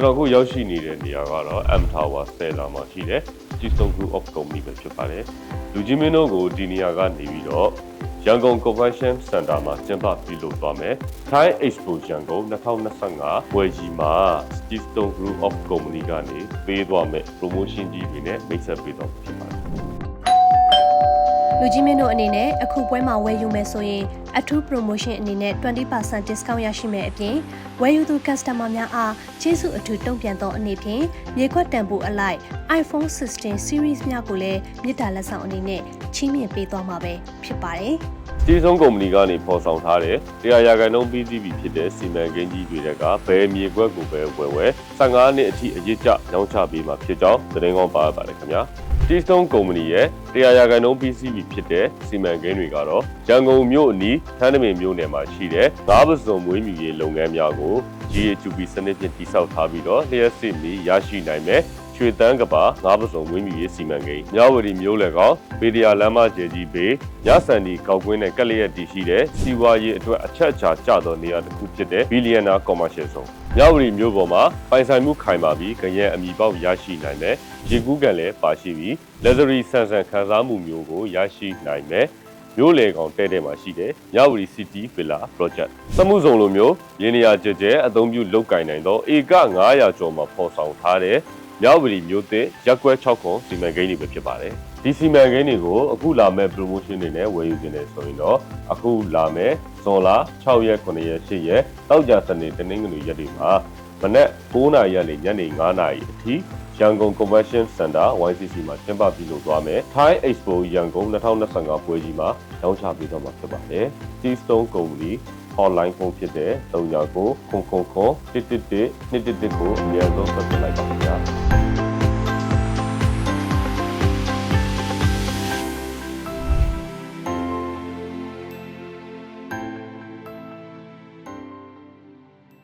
ကျွန်တော်အခုရောက်ရှိနေတဲ့နေရာကတော့ M Tower ဆယ်လာမှာရှိတဲ့ Keystone Group of Company ပဲဖြစ်ပါတယ်လူကြီးမင်းတို့ကိုဒီနေရာကနေပြီးတော့ရန်ကုန် Convention Center မှာကျင်းပပြုလုပ်သွားမယ် Thai Expo ရန်ကုန်2025ဝယ်ကြီးမှာ Keystone Group of Company ကနေပေးသွားမယ် promotion ကြီးတွေနဲ့မိတ်ဆက်ပေးသွားမှာဖြစ်ပါတယ် လူကြီးမင်းတို့အနေနဲ့အခုပွဲမှာဝယ်ယူမယ်ဆိုရင်အထူး promotion အနေနဲ့20% discount ရရှိမယ်အပြင်ဝယ်ယူသူ customer များအားကျေးဇူးအထူးတုံ့ပြန်သောအနေဖြင့်မြေခွက်တန်ဖိုးအလိုက် iPhone 16 series များကိုလည်းမြစ်တာလက်ဆောင်အနေနဲ့ချီးမြှင့်ပေးသွားမှာပဲဖြစ်ပါတယ်။ကြီးဆုံးကုမ္ပဏီကနေပေါ်ဆောင်ထားတဲ့တရားရာခိုင်နှုန်းပြီးစီးပြီဖြစ်တဲ့စီမံကိန်းကြီးတွေကဘယ်မြေကွက်ကိုပဲဝယ်ဝယ်15နှစ်အထိအရေးကြရောင်းချပေးမှာဖြစ်ကြောင်းသတင်းကောင်းပါပါတယ်ခင်ဗျာ တီစတုန်းကုမ္ပဏီရဲ့တရားရာခိုင်နှုန်းပြီးစီးပြီဖြစ်တဲ့စီမံကိန်းတွေကတော့ရန်ကုန်မြို့အနီးထန်းတပင်မြို့နယ်မှာရှိတဲ့ငါးပစုံမွေးမြူရေးလုပ်ငန်းများကို GHB စနစ်ဖြင့်တည်ဆောက်ထားပြီးတော့လျှက်စစ်မီရရှိနိုင်မယ် ရွှေတန်းကပါငါးပစုံဝင်းမြူရေးစီမံကိန်းမြဝတီမျိုးလည်းကောင်းဗေဒီယာလမ်းမကျယ်ကြီးဘေးရဆန်ဒီကောက်ကွင်းနဲ့ကက်လျက်တည်ရှိတဲ့စီဝါရေးအတွက်အချက်အချာကျသောနေရာတစ်ခုဖြစ်တဲ့ဘီလီယံနာကော်မရှင်ဆောင်မြဝတီမျိုးပေါ်မှာပိုင်ဆိုင်မှုခိုင်မာပြီးကြရဲအမိပေါက်ရရှိနိုင်တယ်ရေကူးကန်လည်းပါရှိပြီး leathery ဆန်ဆန်ခံစားမှုမျိုးကိုရရှိနိုင်တယ်မျိုးလေကောင်တဲ့တဲ့မှာရှိတဲ့မြဝတီ City Villa Project စမှုစုံလိုမျိုးရင်းနေရာကျကျအသုံးပြုလောက်ကင်နိုင်သောဧက900ကျော်မှာဖော်ဆောင်ထားတဲ့ မြဝတီမြို့သစ်ရက်ကွက်6ခုစီမံကိန်းတွေပဲဖြစ်ပါတယ်ဒီစီမံကိန်းတွေကိုအခုလာမဲ့ promotion တွေနဲ့ဝယ်ယူခြင်းနဲ့ဆိုရင်တော့အခုလာမဲ့ဇွန်လ6ရက်9ရက်10ရက်တောက်ကြစနေတနင်္ဂနွေရက်တွေမှာမနက်9:00နာရီကနေညနေ9:00နာရီအထိရန်ကုန် Convention Center YCC မှာကျင်းပပြုလုပ်သွားမယ် Thai Expo ရန်ကုန်2025ပွဲကြီးမှာရောင်းချပေးသွားမှာဖြစ်ပါတယ် Keystone Company online phone ဖြစ်တဲ့3999 011 111ကိုအမြန်ဆုံးဆက်သွယ်လိုက်ပါခင်ဗျာ။